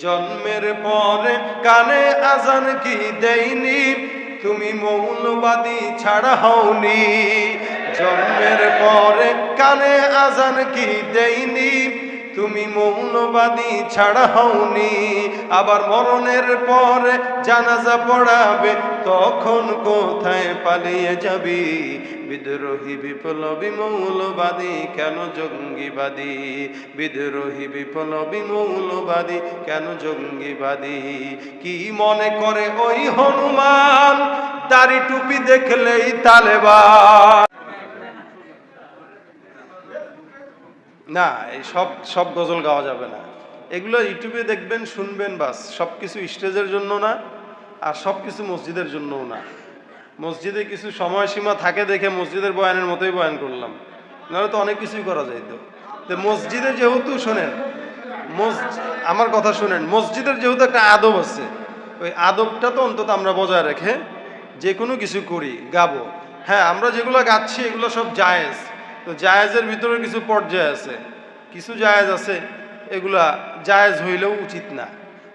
জন্মের পরে কানে আজান কি দেয়নি? তুমি মৌলবাদী ছাড়া হওনি। জন্মের পরে কানে আজান কি দেয়নি? তুমি মৌলবাদী ছাড়া হওনি। আবার মরণের পরে জানাজা পড়াবে, তখন কোথায় পালিয়ে যাবি? বিদ্রোহী বিপ্লবী মৌলবাদী কেন জঙ্গিবাদী? বিদ্রোহী বিপ্লবী মৌলবাদী কেন জঙ্গিবাদী? কি মনে করে ওই হনুমান? দাড়ি টুপি দেখলেই তালেবান। না, এই সব সব গজল গাওয়া যাবে না। এগুলো ইউটিউবে দেখবেন, শুনবেন বাস। সব কিছু স্টেজের জন্য না, আর সব কিছু মসজিদের জন্যও না। মসজিদে কিছু সময়সীমা থাকে দেখে মসজিদের বয়ানের মতোই বয়ান করলাম। নাহলে তো অনেক কিছুই করা যাইতো। তো মসজিদে যেহেতু শোনেন আমার কথা শোনেন, মসজিদের যেহেতু একটা আদব আছে, ওই আদবটা তো অন্তত আমরা বজায় রেখে যে কোনো কিছু করি, গাবো। হ্যাঁ আমরা যেগুলো গাচ্ছি, এগুলো সব জায়েজ। তো জায়েজের ভিতরে কিছু পর্যায় আছে, কিছু জায়েজ আছে, এগুলা জায়েজ হইলেও উচিত না।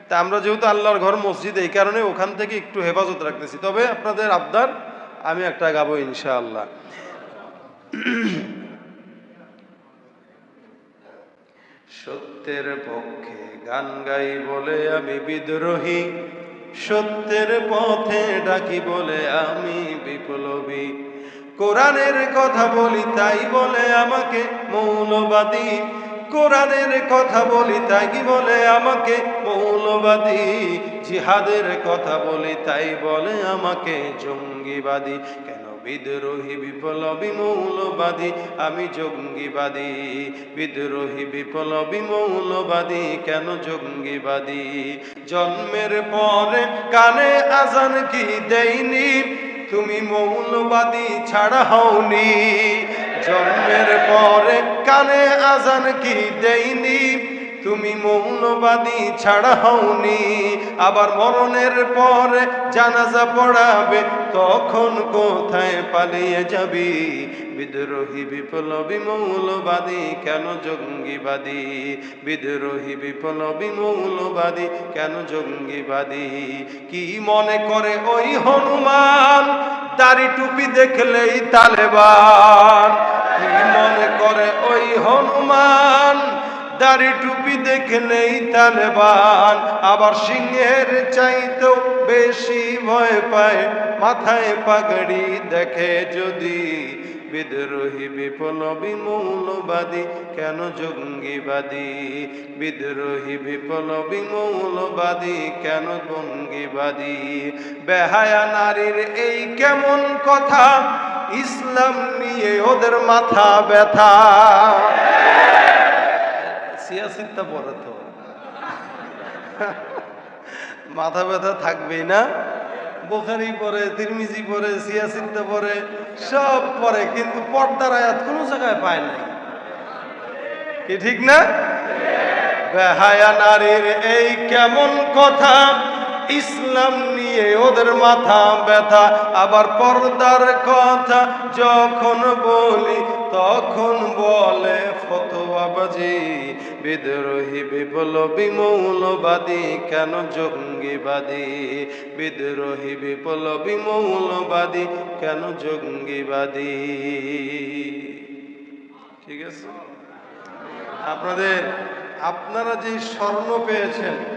তা আমরা যেহেতু আল্লাহর ঘর মসজিদ, এই কারণে ওখান থেকে একটু হেফাজত রাখতেছি। তবে আপনাদের আবদার, আমি একটা গাবো ইনশাআল্লাহ। সত্যের পক্ষে গান গাই বলে আমি বিদ্রোহী, সত্যের পথে ডাকি বলে আমি বিপ্লবী। কোরআনের কথা বলি, তাই বলে আমাকে মৌলবাদী। কোরআনের কথা বলি, তাই বলে আমাকে মৌলবাদী। জিহাদের কথা বলি, তাই বলে আমাকে জঙ্গিবাদী। কেন বিদ্রোহী, বিপ্লবী, মৌলবাদী? আমি জঙ্গিবাদী। বিদ্রোহী, বিপ্লবী, মৌলবাদী, কেন জঙ্গিবাদী? জন্মের পরে কানে আজান কি দেয়নি? তুমি মৌলবাদী ছাড়া হওনি। জন্মের পরে কানে আজান কি দেয়নি তুমি মৌলবাদী ছাড়া হওনি। আবার মরণের পরে জানাজা পড়াবে, তখন কোথায় পালিয়ে যাবি? বিদ্রোহী বিপ্লবী মৌলবাদী কেন জঙ্গিবাদী? বিদ্রোহী বিপ্লবী মৌলবাদী কেন জঙ্গিবাদী? কি মনে করে ওই হনুমান? দাড়ি টুপি দেখলেই তালেবান। দাড়ি টুপি দেখলেই তালেবান। আবার সিংহের চাইতেও বেশি ভয় পায়। মাথায় পাগড়ি দেখে যদি বিদ্রোহী, বিপ্লবী, মৌলবাদী, কেন জঙ্গিবাদী? বিদ্রোহী, বিপ্লবী, মৌলবাদী, কেন জঙ্গিবাদী? বেহায়া নারীর এই কেমন কথা? ইসলাম নিয়ে ওদের মাথা ব্যথা। সিয়াসিটটা পরে তো মাথা ব্যথা থাকবেই না। বোখারি পরে তিরমিজি পরে সিয়াসিটটা পরে সব পরে কিন্তু পর্দার আয়াত কোনো জায়গায় পায় নাই। কি ঠিক না? বেহায়া নারীর এই কেমন কথা? ইসলাম নিয়ে ওদের মাথা ব্যথা। আবার পর্দার কথা যখন বলে ফতোয়াবাজি বিদ্রোহী বিপ্লবী মৌলবাদী, কেন জঙ্গিবাদী? বিদ্রোহী বিপ্লবী মৌলবাদী, কেন জঙ্গিবাদী? ঠিক আছে? আপনাদের, আপনারা যে স্বর্ণ পেয়েছেন